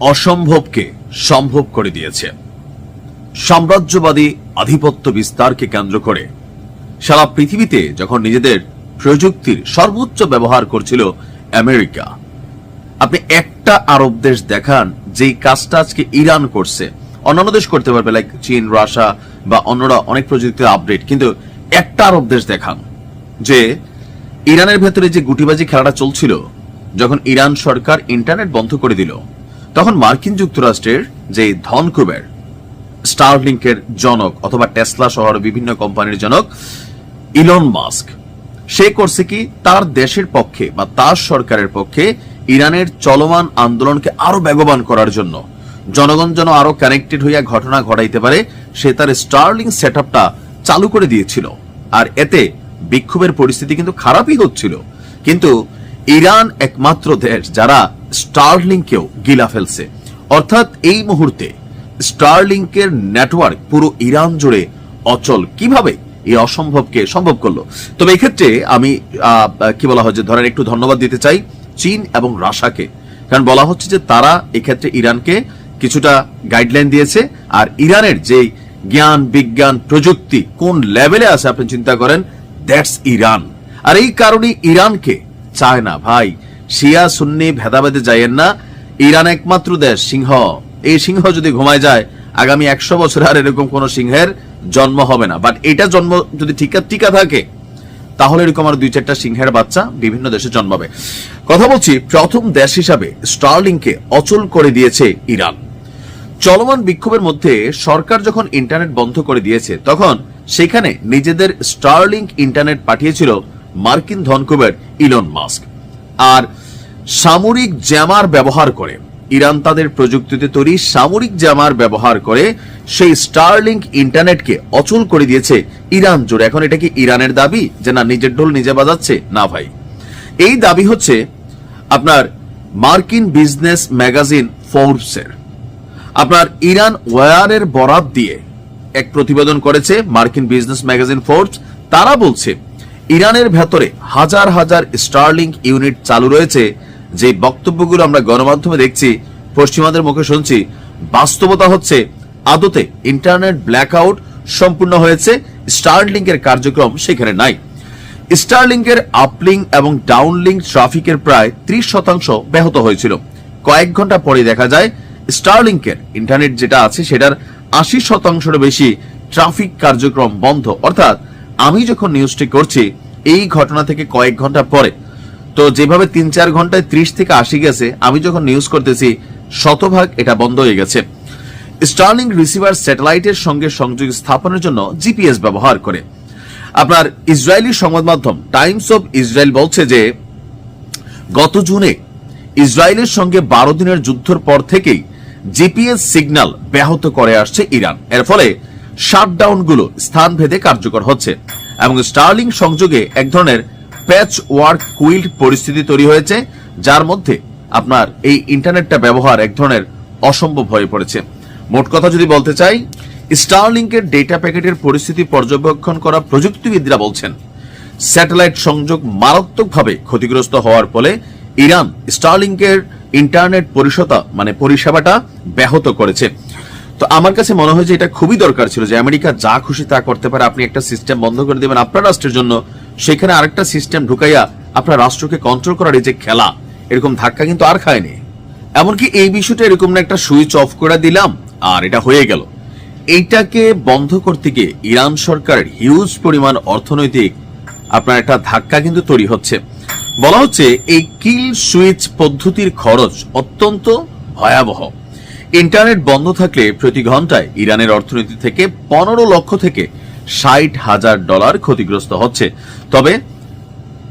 অসম্ভবকে সম্ভব করে দিয়েছে। সাম্রাজ্যবাদী আধিপত্য বিস্তারকে কেন্দ্র করে সারা পৃথিবীতে যখন নিজেদের প্রযুক্তির সর্বোচ্চ ব্যবহার করছিল আমেরিকা, আপনি একটা আরব দেশ দেখান যেই কাজটা আজকে ইরান করছে। অন্যান্য দেশ করতে পারবে লাইক চীন, রাশিয়া বা অন্যরা অনেক প্রযুক্তির আপডেট কিন্তু একটা আরব দেশ দেখান যে ইরানের ভেতরে যে গুটিবাজি খেলাটা চলছিল, যখন ইরান সরকার ইন্টারনেট বন্ধ করে দিল তখন মার্কিন যুক্তরাষ্ট্রের যে ধন কুবের, স্টারলিংকের জনক অথবা টেসলা শহর বিভিন্ন কোম্পানির জনক, ইলন মাস্ক, সে করছে কি? তার দেশের পক্ষে বা তার সরকারের পক্ষে ইরানের চলমান আন্দোলনকে আরও বেগবান করার জন্য। জনগণ যেন আরও কানেক্টেড হইয়া ঘটনা ঘটাইতে পারে, সে তার স্টারলিং সেট চালু করে দিয়েছিল। আর এতে বিক্ষোভের পরিস্থিতি কিন্তু খারাপই হচ্ছিল। কিন্তু ইরান একমাত্র দেশ যারা স্টারলিংকেও গিলা ফেলছে। অর্থাৎ এই মুহূর্তে স্টারলিংকের নেটওয়ার্ক পুরো ইরান জুড়ে অচল। কীভাবে এই অসম্ভবকে সম্ভব করল? তবে এক্ষেত্রে আমি কি বলা হয় যে ধরেন একটু ধন্যবাদ দিতে চাই চীন এবং রাশাকে কারণ বলা হচ্ছে যে তারা এক্ষেত্রে ইরানকে কিছুটা গাইডলাইন দিয়েছে আর ইরানের যে জ্ঞান, বিজ্ঞান, প্রযুক্তি কোন লেভেলে আছে আপনি চিন্তা করেন, দ্যাটস ইরান। আর এই কারণে ইরানকে চায় না। ভাই, শিয়া, সুন্নি ভেদাভেদে যাইয়েন না। ইরান একমাত্র দেশ, সিংহ। এই সিংহ যদি ঘুমায় যায়, আগামী একশো বছর আর এরকম কোন সিংহের জন্ম হবে না। বাট এটা জন্ম যদি টিকা টিকা থাকে, তাহলে এরকম আর দুই চারটা সিংহের বাচ্চা বিভিন্ন দেশে জন্মাবে। কথা বলছি, প্রথম দেশ হিসাবে স্টারলিংকে অচল করে দিয়েছে ইরান। চলমান বিক্ষোভের মধ্যে সরকার যখন ইন্টারনেট বন্ধ করে দিয়েছে, তখন সেখানে নিজেদের স্টারলিংক ইন্টারনেট পাঠিয়েছিল মার্কিন ধনকুবের ইলন মাস্ক। আর সামরিক জ্যামার ব্যবহার করে, ইরান তাদের প্রযুক্তিতে তৈরি সামরিক জ্যামার ব্যবহার করে, সেই স্টারলিংক ইন্টারনেটকে অচল করে দিয়েছে ইরান জুড়ে এখন এটা কি ইরানের দাবি যে না, নিজের ঢোল নিজে বাজাচ্ছে? না ভাই। এই দাবি হচ্ছে আপনার মার্কিন বিজনেস ম্যাগাজিন ফোর্বসের। আপনার ইরান ওয়ারের বরাত দিয়ে এক প্রতিবেদন করেছে মার্কিন বিজনেস ম্যাগাজিন ফোর্বস। তারা বলছে ইরানের ভেতরে হাজার হাজার স্টারলিংক ইউনিট চালু রয়েছে। যে বক্তব্যগুলো আমরা গণমাধ্যমে দেখছি, পশ্চিমাদের মুখে শুনছি, বাস্তবতা হচ্ছে আদতে ইন্টারনেট ব্ল্যাকআউট সম্পূর্ণ হয়েছে, স্টারলিংকের কার্যক্রম সেখানে নাই। স্টারলিংকের আপলিং এবং ডাউনলিংক ট্রাফিকের প্রায় ত্রিশ শতাংশ ব্যাহত হয়েছিল। কয়েক ঘণ্টা পরে দেখা যায়, স্টারলিংকের ইন্টারনেট যেটা আছে, সেটার আশি শতাংশের বেশি ট্রাফিক কার্যক্রম বন্ধ। অর্থাৎ আমি যখন নিউজটি করছি, এই ঘটনা থেকে কয়েক ঘণ্টা পরে, তো যেভাবে তিন চার ঘন্টায় ত্রিশ থেকে আশি গেছে, আমি যখন নিউজ করতেছি, শতভাগ এটা বন্ধ হয়ে গেছে। স্টার্লিং রিসিভার স্যাটেলাইটের সঙ্গে সংযোগ স্থাপনের জন্য জিপিএস ব্যবহার করে। আপনার ইসরায়েলি সংবাদ মাধ্যম টাইমস অফ ইসরায়েল বলছে যে, গত জুনে ইসরায়েলের সঙ্গে বারো দিনের যুদ্ধের পর থেকেই জিপিএস সিগন্যাল ব্যাহত করে আসছে ইরান। এর ফলে শাটডাউনগুলো স্থান ভেদে কার্যকর হচ্ছে এবং স্টার্লিং সংযোগে এক ধরনের প্যাচ ওয়ার্ক কুইল্ড পরিস্থিতি তৈরি হয়েছে, যার মধ্যে আপনার এই ইন্টারনেটটা ব্যবহার এক ধরনের অসম্ভব হয়ে পড়েছে। মোট কথা যদি বলতে চাই, স্টারলিংকের ডেটা প্যাকেটের পরিস্থিতি পর্যবেক্ষণ করা প্রযুক্তিবিদরা বলছেন, স্যাটেলাইট সংযোগ মারাত্মকভাবে ক্ষতিগ্রস্ত হওয়ার ফলে ইরান স্টারলিংকের ইন্টারনেট পরিষেবা মানে পরিষেবাটা ব্যাহত করেছে। তো আমার কাছে মনে হয় যে এটা খুবই দরকার ছিল যে আমেরিকা যা খুশি তা করতে পারে। আপনি একটা সিস্টেম বন্ধ করে দেবেন আপনার রাষ্ট্রের জন্য। সেখানে আরেকটা সিস্টেম ঢুকাইয়া আপনার রাষ্ট্রকে কন্ট্রোল করার এই যে খেলা, এরকম ধাক্কা কিন্তু আর খায়নি। এমনকি এই বিষয়টা এরকম না একটা সুইচ অফ করে দিলাম, আর এটা হয়ে গেল। এইটাকে বন্ধ করতে গিয়ে ইরান সরকারের হিউজ পরিমাণ অর্থনৈতিক আপনার একটা ধাক্কা কিন্তু তৈরি হচ্ছে। বলা হচ্ছে এই কিল সুইচ পদ্ধতির খরচ অত্যন্ত ভয়াবহ। ইন্টারনেট বন্ধ থাকলে প্রতি ঘন্টায় ইরানের অর্থনীতি থেকে পনেরো লক্ষ থেকে ষাট হাজার ডলার ক্ষতিগ্রস্ত হচ্ছে। তবে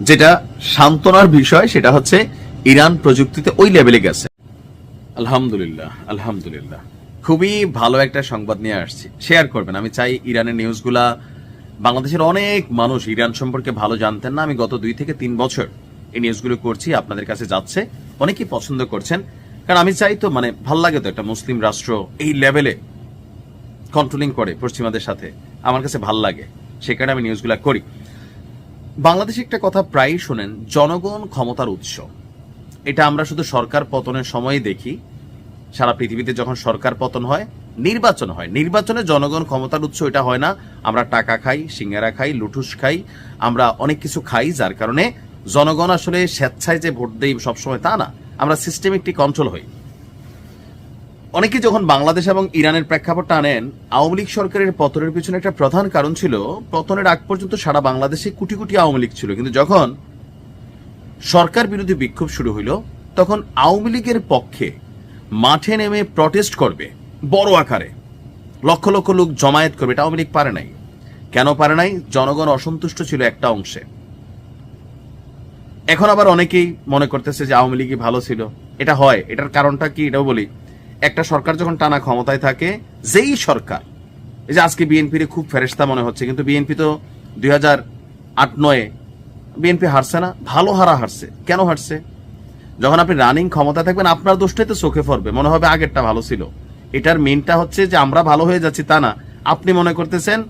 যেটা সান্ত্বনার বিষয়, সেটা হচ্ছে ইরান প্রযুক্তিতে ওই লেভেলে গেছে। আলহামদুলিল্লাহ আলহামদুলিল্লাহ। খুবই ভালো একটা সংবাদ নিয়ে আসছি। শেয়ার করবেন। আমি চাই ইরানের নিউজগুলা বাংলাদেশের অনেক মানুষ ইরান সম্পর্কে ভালো জানতেন না। আমি গত দুই থেকে তিন বছর এই নিউজগুলো করছি। আপনাদের কাছে যাচ্ছে। অনেকেই পছন্দ করছেন। কারণ আমি চাই তো মানে ভালো লাগে তো একটা মুসলিম রাষ্ট্র এই লেভেলে কন্ট্রোলিং করে পশ্চিমাদের সাথে। আমার কাছে ভালো লাগে। সে কারণে আমি নিউজগুলা করি। বাংলাদেশে একটা কথা প্রায়ই শোনেন, জনগণ ক্ষমতার উৎস। এটা আমরা শুধু সরকার পতনের সময়ই দেখি। সারা পৃথিবীতে যখন সরকার পতন হয়, নির্বাচন হয়। নির্বাচনে জনগণ ক্ষমতার উৎস, এটা হয় না। আমরা টাকা খাই, সিঙ্গারা খাই লুঠুস খাই, আমরা অনেক কিছু খাই, যার কারণে জনগণ আসলে স্বেচ্ছায় যে ভোট দেই সবসময় তা না। আমরা সিস্টেমিকটি কন্ট্রোল হই। অনেকে যখন বাংলাদেশ এবং ইরানের প্রেক্ষাপটটা আনেন, আওয়ামী লীগ সরকারের পতনের পিছনে একটা প্রধান কারণ ছিল, পতনের আগ পর্যন্ত সারা বাংলাদেশে কোটি কোটি আওয়ামী লীগ ছিল। কিন্তু যখন সরকার বিরোধী বিক্ষোভ শুরু হইল, তখন আওয়ামী লীগের পক্ষে মাঠে নেমে প্রটেস্ট করবে, বড় আকারে। লক্ষ লক্ষ লোক জমায়েত করবে, এটা আওয়ামী লীগ পারে নাই। কেন পারে নাই? জনগণ অসন্তুষ্ট ছিল একটা অংশে। এখন আবার অনেকেই মনে করতেছে যে আওয়ামী লীগই ভালো ছিল। এটা হয়। এটার কারণটা কি? এটাও বলি। একটা সরকার যখন টানা ক্ষমতায় থাকে, যেই সরকার, এই যে আজকে বিএনপির খুব ফেরেস্তা মনে হচ্ছে, কিন্তু বিএনপি তো দুই হাজার আট নয়ে, বিএনপি হারছে না, ভালো হারা হারছে। কেন হারছে? যখন আপনি রানিং ক্ষমতা থাকবেন, আপনার দোষটাই তো চোখে পড়বে। মনে হবে আগেরটা ভালো ছিল। এটার মেনটা হচ্ছে যে আমরা ভালো হয়ে যাচ্ছি তা না। আপনি মনে করতেছেন,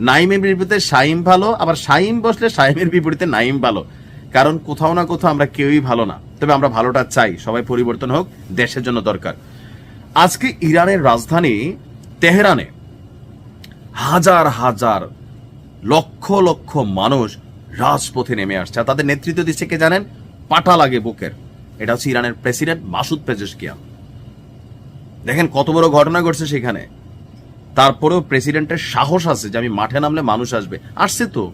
নাইমের বিপরীতে শাইম ভালো, আবার শাইম বসলে শাইমের বিপরীতে নাইম ভালো। কারণ কোথাও না কোথাও আমরা কেউই ভালো না। তবে আমরা ভালোটা চাই, সবাই পরিবর্তন হোক, দেশের জন্য দরকার। আজকে ইরানের রাজধানী তেহরানে হাজার হাজার, লক্ষ লক্ষ মানুষ রাজপথে নেমে আসছে। আর তাদের নেতৃত্ব দিচ্ছে কে জানেন? পাটা লাগে বুকের। এটা হচ্ছে ইরানের প্রেসিডেন্ট মাসুদ পেজেশকিয়ান। দেখেন কত বড় ঘটনা ঘটছে সেখানে। তারপরেও প্রেসিডেন্টের সাহস আছে যে আমি মাঠে নামলে মানুষ আসবে। আসছে তো।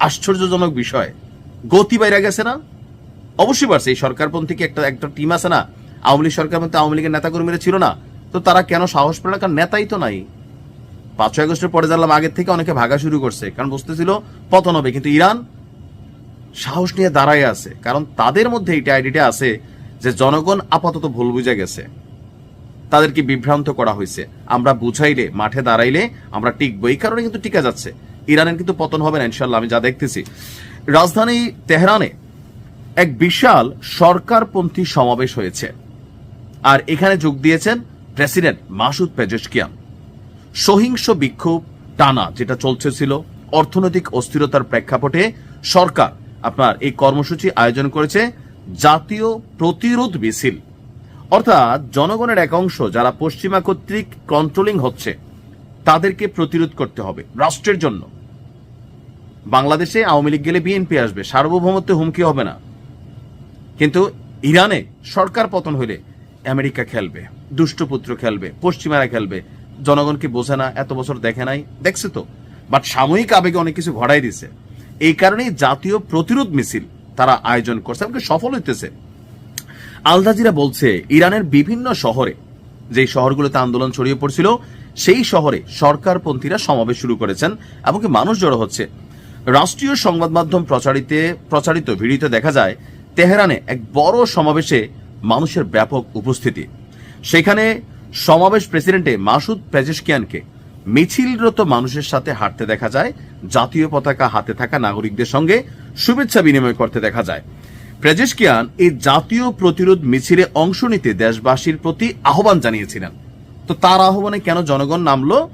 আশ্চর্যজনক বিষয়। গতি বাইরে গেছে না? অবশ্যই পারছে এই সরকারপন্থী একটা একটা টিম আছে না, আওয়ামী লীগ সরকারপন্থী আওয়ামী লীগের নেতাকর্মীরা ছিল না, তো তারা কেন সাহস পেল না? কারণ নেতাই তো নাই। পাঁচই আগস্টের পরে জানলাম আগের থেকে অনেকে ভাগা শুরু করছে, কারণ বুঝতেছিল পতন হবে। কিন্তু ইরান সাহস নিয়ে দাঁড়ায় আছে, কারণ তাদের মধ্যে এইটা আইডিটা আছে যে জনগণ আপাতত ভুল বুঝে গেছে। তাদেরকে বিভ্রান্ত করা হয়েছে। আমরা বুঝাইলে, মাঠে দাঁড়াইলে আমরা টিকবো। এই কারণে কিন্তু টিকা যাচ্ছে। ইরানের কিন্তু পতন হবে না ইনশাল্লাহ আমি যা দেখতেছি। রাজধানী তেহরানে এক বিশাল সরকারপন্থী সমাবেশ হয়েছে। আর এখানে যোগ দিয়েছেন প্রেসিডেন্ট মাসুদ পেজেশকিয়ান। সহিংস বিক্ষোভ টানা যেটা চলছে ছিল অর্থনৈতিক অস্থিরতার প্রেক্ষাপটে সরকার আপনার এই কর্মসূচি আয়োজন করেছে জাতীয় প্রতিরোধ মিছিল। অর্থাৎ জনগণের এক অংশ যারা পশ্চিমা কর্তৃক কন্ট্রোলিং হচ্ছে, তাদেরকে প্রতিরোধ করতে হবে রাষ্ট্রের জন্য। বাংলাদেশে আওয়ামী লীগ গেলে বিএনপি আসবে, সার্বভৌমত্বে হুমকি হবে না। কিন্তু ইরানে সরকার পতন হলে আমেরিকা খেলবে দুষ্টপুত্র খেলবে, পশ্চিমারা খেলবে। জনগণকে বোঝে না, এত বছর দেখে নাই? দেখছে তো। বাট সাময়িক আবেগে অনেক কিছু ঘটাই দিছে। এই কারণেই জাতীয় প্রতিরোধ মিছিল তারা আয়োজন করছে, এমনকি সফল হইতেছে। আলদাজিরা বলছে, ইরানের বিভিন্ন শহরে যে শহরগুলোতে আন্দোলন ছড়িয়ে পড়ছিল, সেই শহরে সরকারপন্থীরা সমাবেশ শুরু করেছেন এমনকি মানুষ জড়ো হচ্ছে। রাষ্ট্রীয় সংবাদ মাধ্যম প্রচারিতে, প্রচারিত ভিডিওতে দেখা যায়, তেহরানে এক বড় সমাবেশে মানুষের ব্যাপক উপস্থিতি। সেখানে সমাবেশ প্রেসিডেন্টে মাসুদ পেজেশকিয়ানকে মিছিলরত মানুষের সাথে হাঁটতে দেখা যায়, জাতীয় পতাকা হাতে থাকা নাগরিকদের সঙ্গে শুভেচ্ছা বিনিময় করতে দেখা যায়। প্রেজেশকিয়ান এই জাতীয় প্রতিরোধ মিছিলে অংশ নিতে দেশবাসীর প্রতি আহ্বান জানিয়েছিলেন। তো তার আহ্বানে কেন জনগণ নামলো?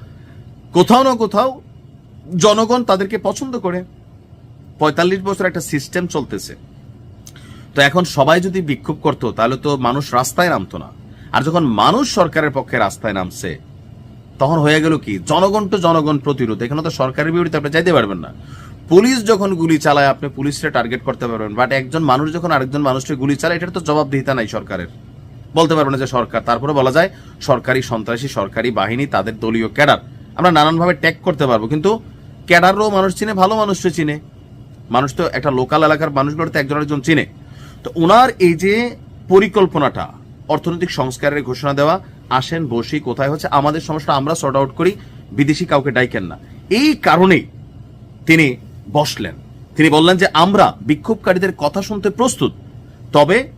কোথাও না কোথাও জনগণ তাদেরকে পছন্দ করে। পঁয়তাল্লিশ বছর একটা সিস্টেম চলতেছে। তো এখন সবাই যদি বিক্ষোভ করতো, তাহলে তো মানুষ রাস্তায় নামতো না। আর যখন মানুষ সরকারের পক্ষে রাস্তায় নামছে, তখন হয়ে গেল কি? জনগণ তো জনগণ প্রতিরোধ। এখানে তো সরকারের বিরুদ্ধে আপনি যাইতে পারবেন না। পুলিশ যখন গুলি চালায়, আপনি পুলিশকে টার্গেট করতে পারবেন। বাট একজন মানুষ যখন আরেকজন মানুষকে গুলি চালায়, এটার তো জবাবদিহিতা নাই সরকারের। বলতে পারবেন না যে সরকার। তারপরে বলা যায়, সরকারি সন্ত্রাসী, সরকারি বাহিনী, তাদের দলীয় ক্যাডার। আমরা নানানভাবে ট্যাগ করতে পারব। কিন্তু ক্যাডারও মানুষ চিনে, ভালো মানুষকে চিনে। মানুষ তো একটা লোকাল এলাকার মানুষগুলো তো একজন একজন চিনে। তো ওনার এই যে পরিকল্পনাটা, অর্থনৈতিক সংস্কারের ঘোষণা দেওয়া, আসেন, বসি, কোথায় হচ্ছে, আমাদের সমস্যা আমরা সর্ট আউট করি, বিদেশি কাউকে ডাইকেন না। এই কারণেই তিনি বসলেন। তিনি বললেন যে, আমরা বিক্ষোভকারীদের কথা শুনতে প্রস্তুত, তবে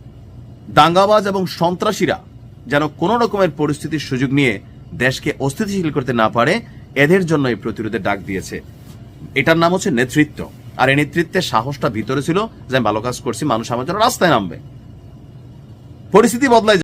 দাঙ্গাবাজ এবং সন্ত্রাসীরা যেন কোনো রকমের পরিস্থিতির সুযোগ নিয়ে দেশকে অস্থিতিশীল করতে না পারে, এদের জন্য এই প্রতিরোধের ডাক দিয়েছে। এটার নাম হচ্ছে নেতৃত্ব। আর এই নেতৃত্বের সাহসটা ভিতরে ছিল যে, আমি ভালো কাজ করছি, মানুষ আমার জন্য রাস্তায় নামবে। পরিস্থিতি বদলায়